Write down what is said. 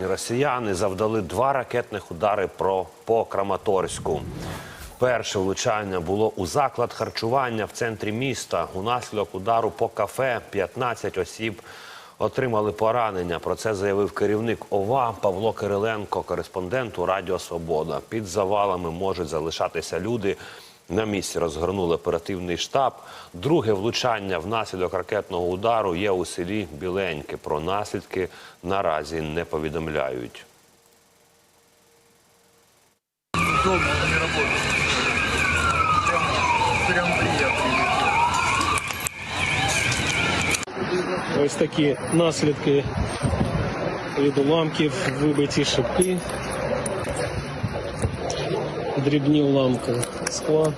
Росіяни завдали два ракетних удари про по Краматорську. Перше влучання було у заклад харчування в центрі міста. Унаслідок удару по кафе 15 осіб отримали поранення. Про це заявив керівник ОВА Павло Кириленко, кореспонденту Радіо Свобода. Під завалами можуть залишатися люди. На місці розгорнули оперативний штаб. Друге влучання внаслідок ракетного удару є у селі Біленьке. Про наслідки наразі не повідомляють. Ось такі наслідки від уламків, вибиті шипи, дрібні уламки скла.